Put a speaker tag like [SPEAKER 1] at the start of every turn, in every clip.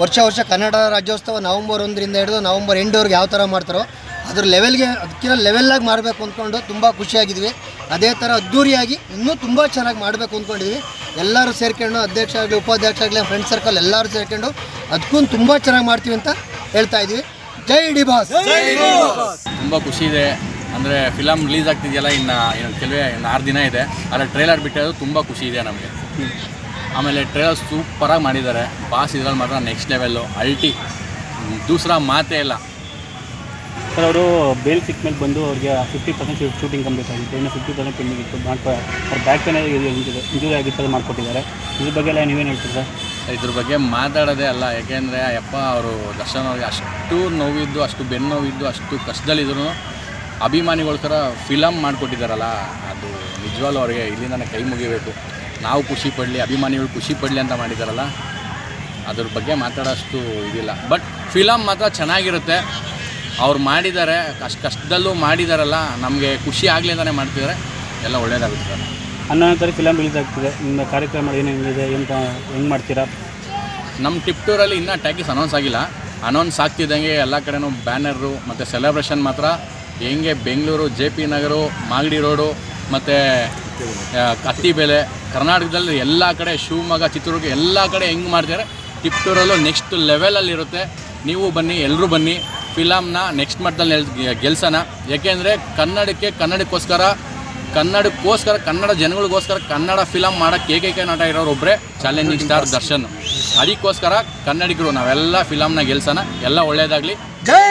[SPEAKER 1] ವರ್ಷ ವರ್ಷ ಕನ್ನಡ ರಾಜ್ಯೋತ್ಸವ ನವಂಬರ್ ಒಂದರಿಂದ ಹಿಡಿದು ನವಂಬರ್ ಎಂಟವರೆಗೆ ಯಾವ ಥರ ಮಾಡ್ತಾರೋ ಅದ್ರ ಲೆವೆಲ್ಗೆ ಅದಕ್ಕಿಂತ ಲೆವೆಲ್ಲಾಗಿ ಮಾಡಬೇಕು ಅಂದ್ಕೊಂಡು ತುಂಬ ಖುಷಿಯಾಗಿದ್ವಿ. ಅದೇ ಥರ ಅದ್ದೂರಿಯಾಗಿ ಇನ್ನೂ ತುಂಬ ಚೆನ್ನಾಗಿ ಮಾಡಬೇಕು ಅಂದ್ಕೊಂಡಿದ್ವಿ. ಎಲ್ಲರೂ ಸೇರ್ಕೊಂಡು ಅಧ್ಯಕ್ಷ ಆಗಲಿ ಉಪಾಧ್ಯಕ್ಷ ಆಗಲಿ ಫ್ರೆಂಡ್ ಸರ್ಕಲ್ ಎಲ್ಲರೂ ಸೇರ್ಕೊಂಡು ಅದಕ್ಕೂ ತುಂಬ ಚೆನ್ನಾಗಿ ಮಾಡ್ತೀವಿ ಅಂತ ಹೇಳ್ತಾ ಇದ್ವಿ. ಜೈ ಡಿ ಬಾಸ್.
[SPEAKER 2] ತುಂಬ ಖುಷಿ ಇದೆ. ಅಂದರೆ ಫಿಲಮ್ ರಿಲೀಸ್ ಆಗ್ತಿದೆಯಲ್ಲ ಇನ್ನು ಕೆಲವೇ ಇನ್ನು ಆರು ದಿನ ಇದೆ. ಆದರೆ ಟ್ರೈಲರ್ ಬಿಟ್ಟಿರೋದು ತುಂಬ ಖುಷಿ ಇದೆ ನಮಗೆ. ಆಮೇಲೆ ಟ್ರೇಲರ್ ಸೂಪರಾಗಿ ಮಾಡಿದ್ದಾರೆ ಬಾಸ್ ಇದ್ರಲ್ಲಿ ಮಾತ್ರ ನೆಕ್ಸ್ಟ್ ಲೆವೆಲ್ಲು ಅಲ್ಟಿ ದೂಸರ ಮಾತೇ ಇಲ್ಲ.
[SPEAKER 3] ಸರ್ ಅವರು ಬೇಲ್ ಸಿಕ್ಕ ಮೇಲೆ ಬಂದು ಅವ್ರಿಗೆ ಫಿಫ್ಟಿ ಪರ್ಸೆಂಟ್ ಶೂಟಿಂಗ್ ಕಂಪ್ಲೀಟ್ ಆಗಿತ್ತು ಇನ್ನು ಫಿಫ್ಟಿ ಪರ್ಸೆಂಟ್ ಪೆಂಡಿಂಗ್ ಇತ್ತು. ಮಾಡ್ಕೊ ಅವ್ರ ಬ್ಯಾಕ್ ಪೇನ್ ಇಂಜುರಿ ಆಗಿತ್ತು ಅದು ಮಾಡ್ಕೊಟ್ಟಿದ್ದಾರೆ. ಇದ್ರ ಬಗ್ಗೆ ಎಲ್ಲ ನೀವೇನು ಹೇಳ್ತೀರಿ ಸರ್
[SPEAKER 2] ಇದ್ರ ಬಗ್ಗೆ ಮಾತಾಡೋದೇ ಅಲ್ಲ. ಯಾಕೆಂದರೆ ಅಪ್ಪ ಅವರು ದರ್ಶನ್ ಅವ್ರಿಗೆ ಅಷ್ಟು ನೋವಿದ್ದು ಅಷ್ಟು ಬೆನ್ನು ನೋವಿದ್ದು ಅಷ್ಟು ಕಷ್ಟದಲ್ಲಿದ್ರು ಅಭಿಮಾನಿಗೋಸ್ಕರ ಫಿಲಮ್ ಮಾಡಿಕೊಟ್ಟಿದ್ದಾರಲ್ಲ. ಅದು ನಿಜವಾಗ್ಲೂ ಅವ್ರಿಗೆ ಇಲ್ಲಿಂದ ಕೈ ಮುಗಿಬೇಕು. ನಾವು ಖುಷಿ ಪಡಲಿ ಅಭಿಮಾನಿಗಳು ಖುಷಿ ಪಡಲಿ ಅಂತ ಮಾಡಿದ್ದಾರಲ್ಲ ಅದ್ರ ಬಗ್ಗೆ ಮಾತಾಡೋಷ್ಟು ಇದಿಲ್ಲ. ಬಟ್ ಫಿಲಮ್ ಮಾತ್ರ ಚೆನ್ನಾಗಿರುತ್ತೆ. ಅವ್ರು ಮಾಡಿದ್ದಾರೆ ಅಷ್ಟು ಕಷ್ಟದಲ್ಲೂ ಮಾಡಿದಾರಲ್ಲ ನಮಗೆ ಖುಷಿ ಆಗಲಿ ಅಂತಲೇ ಮಾಡ್ತಿದ್ದಾರೆ ಎಲ್ಲ ಒಳ್ಳೇದಾಗುತ್ತೆ ಸರ್.
[SPEAKER 3] ಹನ್ನೊಂದು ತಾರೀಕು ಫಿಲಮ್ ರಿಲೀಸ್ ಆಗ್ತಿದೆ. ನಿಮ್ಮ ಕಾರ್ಯಕ್ರಮ ಏನೇನಿದೆ ಎಂತ ಹೆಂಗೆ ಮಾಡ್ತೀರಾ?
[SPEAKER 2] ನಮ್ಮ ಟಿಪ್ಟೂರಲ್ಲಿ ಇನ್ನೂ ಟ್ಯಾಕಿಸ್ ಅನೌನ್ಸ್ ಆಗಿಲ್ಲ. ಅನೌನ್ಸ್ ಆಗ್ತಿದ್ದಂಗೆ ಎಲ್ಲ ಕಡೆನೂ ಬ್ಯಾನರು ಮತ್ತು ಸೆಲೆಬ್ರೇಷನ್ ಮಾತ್ರ. ಹೆಂಗೆ Bengaluru J P Nagar Magadi road ಮತ್ತು ಕತ್ತಿಬೆಲೆ ಕರ್ನಾಟಕದಲ್ಲಿ ಎಲ್ಲ ಕಡೆ ಶಿವಮೊಗ್ಗ ಚಿತ್ರದುರ್ಗ ಎಲ್ಲ ಕಡೆ ಹೆಂಗೆ ಮಾಡ್ತಾರೆ ಟಿಪ್ಟೂರಲ್ಲೂ ನೆಕ್ಸ್ಟ್ ಲೆವೆಲಲ್ಲಿರುತ್ತೆ ನೀವು ಬನ್ನಿ ಎಲ್ಲರೂ ಬನ್ನಿ. ಫಿಲಮ್ನ ನೆಕ್ಸ್ಟ್ ಮಟ್ಟದಲ್ಲಿ ಗೆಲ್ಸೋಣ. ಯಾಕೆಂದರೆ ಕನ್ನಡಕ್ಕೆ ಕನ್ನಡಕ್ಕೋಸ್ಕರ ಕನ್ನಡಕ್ಕೋಸ್ಕರ ಕನ್ನಡ ಜನಗಳಿಗೋಸ್ಕರ ಕನ್ನಡ ಫಿಲಮ್ ಮಾಡೋಕ್ಕೆ ಏಕೈಕ ನಟ ಇರೋರು ಒಬ್ಬರೇ ಚಾಲೆಂಜಿಂಗ್ ಸ್ಟಾರ್ ದರ್ಶನ್. ಅದಕ್ಕೋಸ್ಕರ ಕನ್ನಡಿಗರು ನಾವೆಲ್ಲ ಫಿಲಮ್ನ ಗೆಲ್ಸೋಣ. ಎಲ್ಲ ಒಳ್ಳೆಯದಾಗಲಿ
[SPEAKER 1] ಜೈ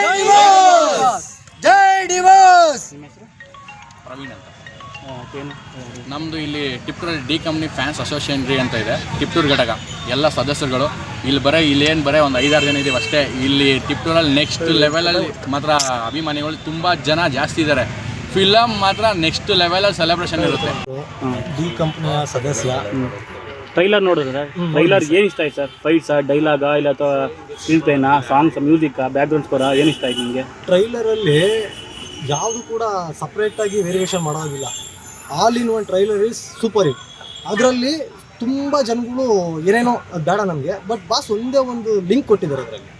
[SPEAKER 2] ಪ್ರವೀಣ್ ನಮ್ಮದು ಇಲ್ಲಿ ಟಿಪ್ಟೂರಲ್ಲಿ ಡಿ ಕಂಪ್ನಿ ಫ್ಯಾನ್ಸ್ ಅಸೋಸಿಯೇಷನ್ ರೀ ಅಂತ ಇದೆ. ಟಿಪ್ಟೂರ್ ಘಟಕ. ಎಲ್ಲ ಸದಸ್ಯರುಗಳು. ಇಲ್ಲಿ ಬರೇ ಇಲ್ಲಿ ಏನು ಬರೀ ಒಂದು ಐದಾರು ಜನ ಇದ್ದೀವಿ ಅಷ್ಟೇ. ಇಲ್ಲಿ ಟಿಪ್ಟೂರಲ್ಲಿ ನೆಕ್ಸ್ಟ್ ಲೆವೆಲಲ್ಲಿ ಮಾತ್ರ ಅಭಿಮಾನಿಗಳು ತುಂಬ ಜನ ಜಾಸ್ತಿ ಇದ್ದಾರೆ ಫಿಲಮ್ ಮಾತ್ರ ನೆಕ್ಸ್ಟ್ ಲೆವೆಲಲ್ಲಿ ಸೆಲೆಬ್ರೇಷನ್ ಇರುತ್ತೆ.
[SPEAKER 4] ಡಿ ಕಂಪ್ನಿಯ ಸದಸ್ಯ.
[SPEAKER 3] ಟ್ರೈಲರ್ ನೋಡಿದ್ರೆ ಟ್ರೈಲರ್ ಏನು ಇಷ್ಟ ಆಯ್ತು ಸರ್? ಫೈಟ್ಸಾ ಡೈಲಾಗ ಇಲ್ಲ ಅಥವಾ ಸ್ಕ್ರೀನ್ ಪ್ಲೇನಾ ಸಾಂಗ್ಸ್ ಮ್ಯೂಸಿಕ್ಕಾ ಬ್ಯಾಕ್ಗ್ರೌಂಡ್ ಸ್ಕೋರಾ ಏನು ಇಷ್ಟ ಆಯ್ತು ನಿಮಗೆ?
[SPEAKER 4] ಟ್ರೈಲರಲ್ಲಿ ಯಾವುದು ಕೂಡ ಸಪ್ರೇಟಾಗಿ ವೇರಿಯೇಷನ್ ಮಾಡೋದಿಲ್ಲ. All in one trailer is super hit ಅದರಲ್ಲಿ ತುಂಬ ಜನಗಳು ಏನೇನೋ ಬೇಡ ನಮಗೆ ಬಟ್ ಬಾಸ್ ಒಂದೇ ಒಂದು ಲಿಂಕ್ ಕೊಟ್ಟಿದ್ದಾರೆ ಅದರಲ್ಲಿ.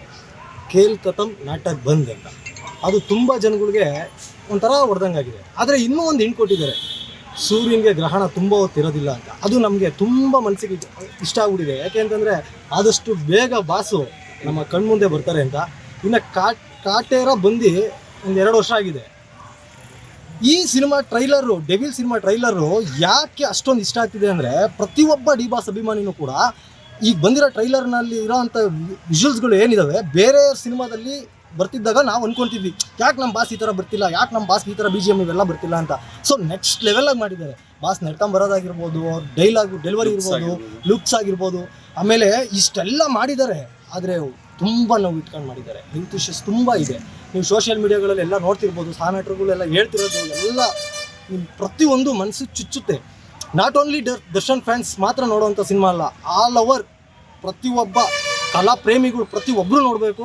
[SPEAKER 4] ಖೇಲ್ ಕತಮ್ ನಾಟಕ ಬಂದ್ ಅಂತ. ಅದು ತುಂಬ ಜನಗಳಿಗೆ ಒಂಥರ ಹೊಡೆದಂಗಾಗಿದೆ ಆದರೆ ಇನ್ನೂ ಒಂದು ಹಿಂಡ್ ಕೊಟ್ಟಿದ್ದಾರೆ. ಸೂರ್ಯನಿಗೆ ಗ್ರಹಣ ತುಂಬ ಹೊತ್ತಿರೋದಿಲ್ಲ ಅಂತ. ಅದು ನಮಗೆ ತುಂಬ ಮನಸ್ಸಿಗೆ ಇಷ್ಟ ಆಗ್ಬಿಟ್ಟಿದೆ. ಯಾಕೆ ಅಂತಂದರೆ ಆದಷ್ಟು ಬೇಗ ಬಾಸು ನಮ್ಮ ಕಣ್ಮುಂದೆ ಬರ್ತಾರೆ ಅಂತ. ಇನ್ನು ಕಾಟ್ ಕಾಟೇರ ಬಂದು ಒಂದು ಎರಡು ವರ್ಷ ಆಗಿದೆ. ಈ cinema trailer Devil cinema trailer ಯಾಕೆ ಅಷ್ಟೊಂದು ಇಷ್ಟ ಆಗ್ತಿದೆ ಅಂದರೆ ಪ್ರತಿಯೊಬ್ಬ ಡಿ ಬಾಸ್ ಅಭಿಮಾನಿನೂ ಕೂಡ ಈಗ ಬಂದಿರೋ ಟ್ರೈಲರ್ನಲ್ಲಿ ಇರೋವಂಥ ವಿಜುವಲ್ಸ್ಗಳು ಏನಿದಾವೆ ಬೇರೆ ಸಿನಿಮಾದಲ್ಲಿ ಬರ್ತಿದ್ದಾಗ ನಾವು ಅನ್ಕೊಂತಿದ್ವಿ ಯಾಕೆ ನಮ್ಮ ಬಾಸ್ ಈ ಥರ ಬರ್ತಿಲ್ಲ ಯಾಕೆ ನಮ್ಮ ಬಾಸ್ ಈ ಥರ ಬಿ ಜಿ ಎಂ ಇವೆಲ್ಲ ಬರ್ತಿಲ್ಲ ಅಂತ. ಸೊ ನೆಕ್ಸ್ಟ್ ಲೆವೆಲಾಗಿ ಮಾಡಿದ್ದಾರೆ. ಬಾಸ್ ನಡ್ಕೊಂಬರೋದಾಗಿರ್ಬೋದು ಅವ್ರ ಡೈಲಾಗು ಡೆಲಿವರಿ ಇರ್ಬೋದು ಲುಕ್ಸ್ ಆಗಿರ್ಬೋದು. ಆಮೇಲೆ ಇಷ್ಟೆಲ್ಲ ಮಾಡಿದ್ದಾರೆ ಆದರೆ ತುಂಬ ನೋವು ಇಟ್ಕೊಂಡು ಮಾಡಿದ್ದಾರೆ. ಹೆಲ್ತ್ ಇಶ್ಯೂಸ್ ತುಂಬ ಇದೆ. ನೀವು ಸೋಷಿಯಲ್ ಮೀಡಿಯಾಗಳಲ್ಲಿ ಎಲ್ಲ ನೋಡ್ತಿರ್ಬೋದು ಎಲ್ಲ ಹೇಳ್ತಿರೋದು ಎಲ್ಲ ನಿಮ್ಮ ಪ್ರತಿಯೊಂದು ಮನಸ್ಸು ಚುಚ್ಚುತ್ತೆ. ನಾಟ್ ಓನ್ಲಿ ದರ್ಶನ್ ಫ್ಯಾನ್ಸ್ ಮಾತ್ರ ನೋಡೋವಂಥ ಸಿನಿಮಾ ಅಲ್ಲ ಆಲ್ ಓವರ್ ಪ್ರತಿಯೊಬ್ಬ ಕಲಾ ಪ್ರೇಮಿಗಳು ಪ್ರತಿಯೊಬ್ಬರು ನೋಡಬೇಕು.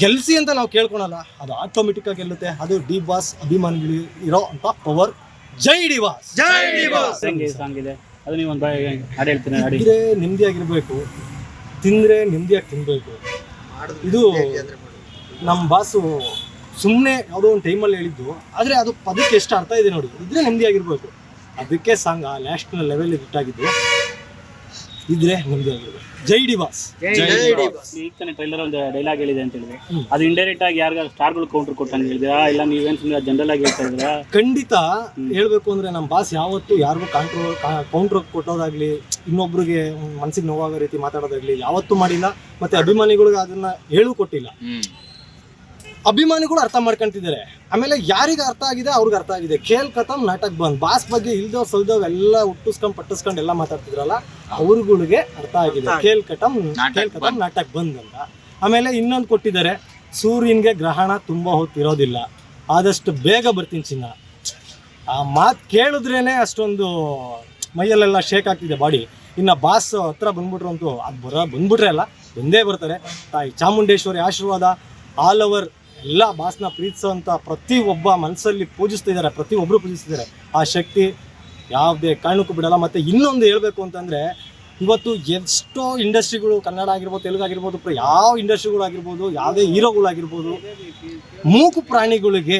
[SPEAKER 4] ಗೆಲ್ಸಿ ಅಂತ ನಾವು ಕೇಳ್ಕೊಳಲ್ಲ ಅದು ಆಟೋಮೆಟಿಕ್ಕಾಗಿ ಗೆಲ್ಲುತ್ತೆ. ಅದು ಡಿ ಬಾಸ್ ಅಭಿಮಾನಿಗಳು ಇರೋ ಅಂತ ಪವರ್ ಜೈ ಡಿ ಬಾಸ್
[SPEAKER 1] ಜೈ ಡಿ ಬಾಸ್
[SPEAKER 3] ಸಾಂಗ್ ಇದೆ. ಅದು ನೀವು ಒಂದು ಹಾಡು ಹೇಳ್ತೀನಿ. ಹಾಡಿ
[SPEAKER 4] ನೆಮ್ಮದಿಯಾಗಿರ್ಬೇಕು. ತಿಂದರೆ ನೆಮ್ಮದಿಯಾಗಿ ತಿನ್ನಬೇಕು ಇದು ನಮ್ಮ ಬಾಸು ಸುಮ್ಮನೆ ಯಾವುದೋ ಒಂದು ಟೈಮಲ್ಲಿ ಹೇಳಿದ್ದು ಆದರೆ ಅದು ಪದಕ್ಕೆ ಎಷ್ಟು ಅರ್ಥ ಇದೆ ನೋಡಿ ಇದ್ರೆ ಆಗಿರ್ಬೋದು ಅದಕ್ಕೆ ಸಾಂಗ್ ಆ ನ್ಯಾಷನಲ್ ಲೆವೆಲ್ ಆಗಿದ್ದು ಇದ್ರೆ ಡಿ ಬಾಸ್.
[SPEAKER 1] ಜೈ ಡಿ ಬಾಸ್.
[SPEAKER 3] ಈಗ ತಾನೇ ಟ್ರೈಲರ್ ಒಂದು ಡೈಲಾಗ್ ಹೇಳಿದೆ ಅಂತ ಹೇಳಿದ್ರೆ. ಅದು ಇಂಡೈರೆಕ್ಟ್ ಆಗಿ ಯಾರಿಗಾರು ಸ್ಟಾರ್ಗಳು ಕೌಂಟರ್ ಕೊಟ್ಟಂಗೆ ಹೇಳಿದಿರಾ ಇಲ್ಲ ನೀವೇನು ಸುಮ್ಮನೆ ಜನರಲ್ ಆಗಿ ಹೇಳ್ತಾ ಇದ್ದೀರಾ?
[SPEAKER 4] ಖಂಡಿತ ಹೇಳ್ಬೇಕು ಅಂದ್ರೆ ನಮ್ಮ ಬಾಸ್ ಯಾವತ್ತೂ ಯಾರಿಗೂ ಕಾಂಟ್ರೋ ಕೌಂಟರ್ ಕೊಟ್ಟೋದಾಗ್ಲಿ ಇನ್ನೊಬ್ರಿಗೆ ಮನ್ಸಿಗೆ ನೋವಾಗೋ ರೀತಿ ಮಾತಾಡೋದಾಗ್ಲಿ ಯಾವತ್ತೂ ಮಾಡಿಲ್ಲ ಮತ್ತೆ ಅಭಿಮಾನಿಗಳಿಗೆ ಅದನ್ನ ಹೇಳು ಕೊಟ್ಟಿಲ್ಲ. ಅಭಿಮಾನಿಗಳು ಅರ್ಥ ಮಾಡ್ಕೊಂತಿದ್ದಾರೆ. ಆಮೇಲೆ ಯಾರಿಗೆ ಅರ್ಥ ಆಗಿದೆ ಅವ್ರಿಗೆ ಅರ್ಥ ಆಗಿದೆ. ಖೇಲ್ ಕತಮ್ ನಾಟಕ ಬಂದ್. ಬಾಸ್ ಬಗ್ಗೆ ಇಲ್ದೋ ಸಲ್ದವ್ ಎಲ್ಲ ಹುಟ್ಟಿಸ್ಕೊಂಡ್ ಪಟ್ಟಿಸ್ಕೊಂಡ್ ಎಲ್ಲ ಮಾತಾಡ್ತಿದ್ರಲ್ಲ ಅವ್ರುಗಳಿಗೆ ಅರ್ಥ ಆಗಿದೆ. ಖೇಲ್ ಕಟಮ್ ಕೇಲ್ ಕತಮ್ ನಾಟಕ ಬಂದ್ ಅಂತ. ಆಮೇಲೆ ಇನ್ನೊಂದು ಕೊಟ್ಟಿದ್ದಾರೆ ಸೂರ್ಯನಿಗೆ ಗ್ರಹಣ ತುಂಬ ಹೊತ್ತಿರೋದಿಲ್ಲ. ಆದಷ್ಟು ಬೇಗ ಬರ್ತೀನಿ ಚಿನ್ನ. ಆ ಮಾತು ಕೇಳಿದ್ರೇನೆ ಅಷ್ಟೊಂದು ಮೈಯಲ್ಲೆಲ್ಲ ಶೇಕ್ ಆಗ್ತಿದೆ ಬಾಡಿ ಇನ್ನು ಬಾಸ್ ಹತ್ರ ಬಂದ್ಬಿಟ್ರು ಅಂತೂ ಅದು ಬರ, ಬಂದ್ಬಿಟ್ರೆ ಅಲ್ಲ ಒಂದೇ ಬರ್ತಾರೆ. ತಾಯಿ ಚಾಮುಂಡೇಶ್ವರಿ ಆಶೀರ್ವಾದ ಆಲ್ ಓವರ್ ಎಲ್ಲ ಬಾಸ್ನ ಪ್ರೀತಿಸೋಂಥ ಪ್ರತಿ ಒಬ್ಬ ಮನಸ್ಸಲ್ಲಿ ಪೂಜಿಸ್ತಿದ್ದಾರೆ ಪ್ರತಿ ಒಬ್ಬರು ಪೂಜಿಸ್ತಿದ್ದಾರೆ. ಆ ಶಕ್ತಿ ಯಾವುದೇ ಕಾರಣಕ್ಕೂ ಬಿಡಲ್ಲ. ಮತ್ತು ಇನ್ನೊಂದು ಹೇಳಬೇಕು ಅಂತಂದರೆ, ಇವತ್ತು ಎಷ್ಟೋ ಇಂಡಸ್ಟ್ರಿಗಳು, ಕನ್ನಡ ಆಗಿರ್ಬೋದು, ತೆಲುಗು ಆಗಿರ್ಬೋದು ಯಾವ ಇಂಡಸ್ಟ್ರಿಗಳಾಗಿರ್ಬೋದು, ಯಾವುದೇ ಹೀರೋಗಳಾಗಿರ್ಬೋದು ಮೂಕು ಪ್ರಾಣಿಗಳಿಗೆ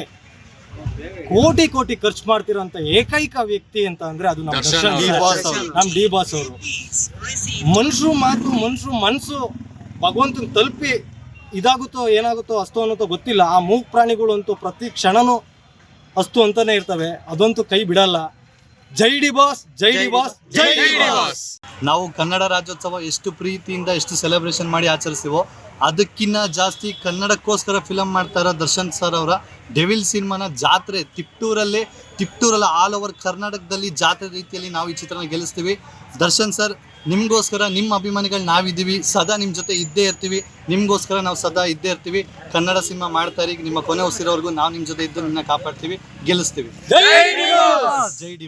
[SPEAKER 4] ಕೋಟಿ ಕೋಟಿ ಖರ್ಚು ಮಾಡ್ತಿರೋಂತ ಏಕೈಕ ವ್ಯಕ್ತಿ ಅಂತ ಅಂದ್ರೆ ಅದು ನಮ್ಮ ದರ್ಶನ್. ನಮ್ ಡಿ ಬಾಸ್ ಅವರು. ಮನುಷ್ಯರು ಮಾತು ಮನುಷ್ಯರು ಮನಸ್ಸು ಭಗವಂತನ ತಲುಪಿ ಇದಾಗುತ್ತೋ ಏನಾಗುತ್ತೋ ಅಸ್ತು ಅನ್ನೋತೋ ಗೊತ್ತಿಲ್ಲ. ಆ ಮೂಗ್ ಪ್ರಾಣಿಗಳು ಅಂತೂ ಪ್ರತಿ ಕ್ಷಣನೂ ಅಸ್ತು ಅಂತಾನೆ ಇರ್ತವೆ. ಅದಂತೂ ಕೈ ಬಿಡಲ್ಲ. ಜೈ ಡಿ ಬಾಸ್ ಜೈ ಡಿ ಬಾಸ್ ಜೈ ಡಿ ಬಾಸ್.
[SPEAKER 5] ನಾವು ಕನ್ನಡ ರಾಜ್ಯೋತ್ಸವ ಎಷ್ಟು ಪ್ರೀತಿಯಿಂದ ಎಷ್ಟು ಸೆಲೆಬ್ರೇಷನ್ ಮಾಡಿ ಆಚರಿಸ್ತೀವೋ ಅದಕ್ಕಿಂತ ಜಾಸ್ತಿ ಕನ್ನಡಕ್ಕೋಸ್ಕರ ಫಿಲಮ್ ಮಾಡ್ತಾ ಇರೋ ದರ್ಶನ್ ಸರ್ ಅವರ ಡೆವಿಲ್ ಸಿನಿಮಾನ ಜಾತ್ರೆ ತಿಪ್ಟೂರಲ್ಲೇ ತಿಪ್ಟೂರಲ್ಲ ಆಲ್ ಓವರ್ ಕರ್ನಾಟಕದಲ್ಲಿ ಜಾತ್ರೆ ರೀತಿಯಲ್ಲಿ ನಾವು ಈ ಚಿತ್ರನ ಗೆಲ್ಲಿಸ್ತೀವಿ. ದರ್ಶನ್ ಸರ್ ನಿಮಗೋಸ್ಕರ ನಿಮ್ಮ ಅಭಿಮಾನಿಗಳು ನಾವಿದ್ದೀವಿ ಸದಾ ನಿಮ್ಮ ಜೊತೆ ಇದ್ದೇ ಇರ್ತೀವಿ. ನಿಮಗೋಸ್ಕರ ನಾವು ಸದಾ ಇದ್ದೇ ಇರ್ತೀವಿ. ಕನ್ನಡ ಸಿನಿಮಾ ಮಾಡ್ತಾ ಇರಿ ನಿಮ್ಮ ಕೊನೆ ಉಸಿರೋವರೆಗೂ ನಾವು ನಿಮ್ಮ ಜೊತೆ ಇದ್ದು ನಿನ್ನ ಕಾಪಾಡ್ತೀವಿ ಗೆಲ್ಲಿಸ್ತೀವಿ. ಜೈ ಡಿ